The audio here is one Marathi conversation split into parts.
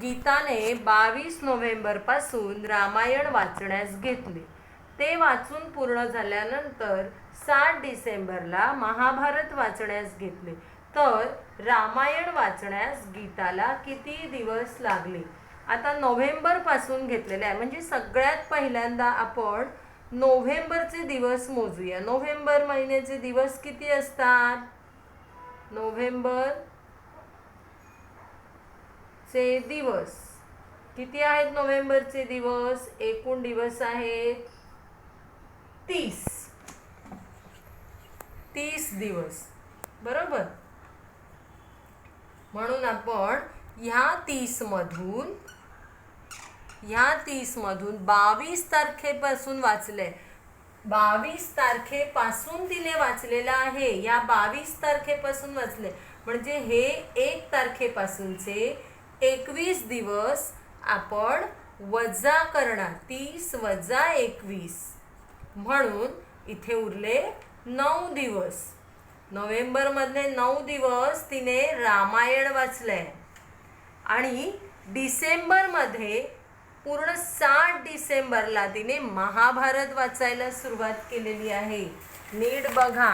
गीताने बावीस नोव्हेंबरपासून रामायण वाचण्यास घेतले. ते वाचून पूर्ण झाल्यानंतर सात डिसेंबरला महाभारत वाचण्यास घेतले. तर रामायण वाचण्यास गीताला किती दिवस लागले? आता नोव्हेंबरपासून घेतलेले आहे. म्हणजे सगळ्यात पहिल्यांदा आपण नोव्हेंबरचे दिवस मोजूया. नोव्हेंबर महिन्याचे दिवस किती असतात? नोव्हेंबर चे दिवस. किती आहेत नोव्हेंबरचे दिवस? एकूण दिवस आहेत तीस. तीस दिवस. बरोबर? म्हणून आपण ह्या तीस मधून ह्या तीस मधून बावीस तारखेपासून वाचले. बावीस तारखेपासून तिने वाचलेलं आहे. या बावीस तारखेपासून वाचले. म्हणजे हे एक तारखेपासूनचे एकवीस दिवस आपण वजा करणार तीस वजा एकवीस. म्हणून इथे उरले नऊ दिवस. नोव्हेंबरमधले नऊ दिवस तिने रामायण वाचलंय. आणि डिसेंबरमध्ये पूर्ण सात डिसेंबरला तिने महाभारत वाचायला सुरुवात केलेली आहे. नीट बघा.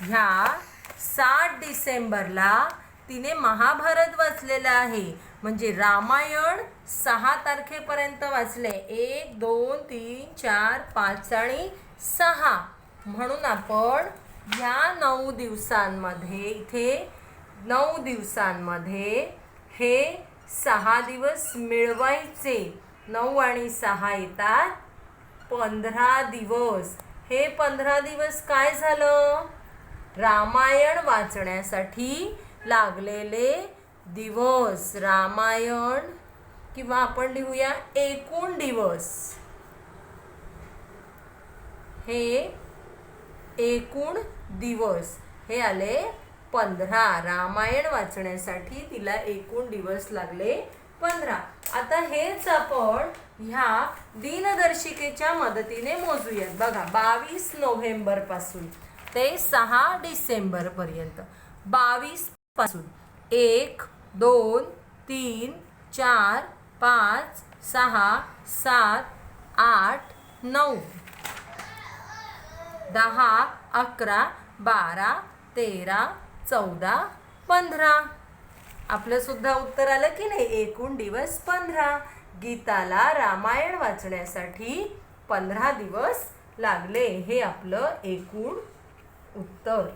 ह्या सात डिसेंबरला तिने महाभारत वाचलेलं आहे. म्हणजे रामायण सहा तारखेपर्यंत वाचले. एक दोन तीन चार पाच आणि सहा. म्हणून आपण ह्या नऊ दिवसांमध्ये इथे नऊ दिवसांमध्ये हे सहा दिवस मिळवायचे. नऊ आणि सहा येतात पंधरा दिवस. हे पंधरा दिवस काय झालं? रामायण वाचण्यासाठी लागलेले दिवस रामायण किंवा आपण लिहूया एकूण दिवस. हे एकूण दिवस. हे आले पंधरा. रामायण वाचण्यासाठी तिला एकूण दिवस लागले पंधरा. आता हेच आपण ह्या दिनदर्शिकेच्या मदतीने मोजूयात. बघा बावीस नोव्हेंबरपासून ते सहा डिसेंबर पर्यंत बावीस पासून. एक दोन तीन चार पाच सहा सात आठ नऊ. दहा अकरा बारा तेरा चौदा पंधरा. आपलंसुद्धा उत्तर आलं की नाही? एकूण दिवस पंधरा. गीताला रामायण वाचण्यासाठी पंधरा दिवस लागले. हे आपलं एकूण उत्तर.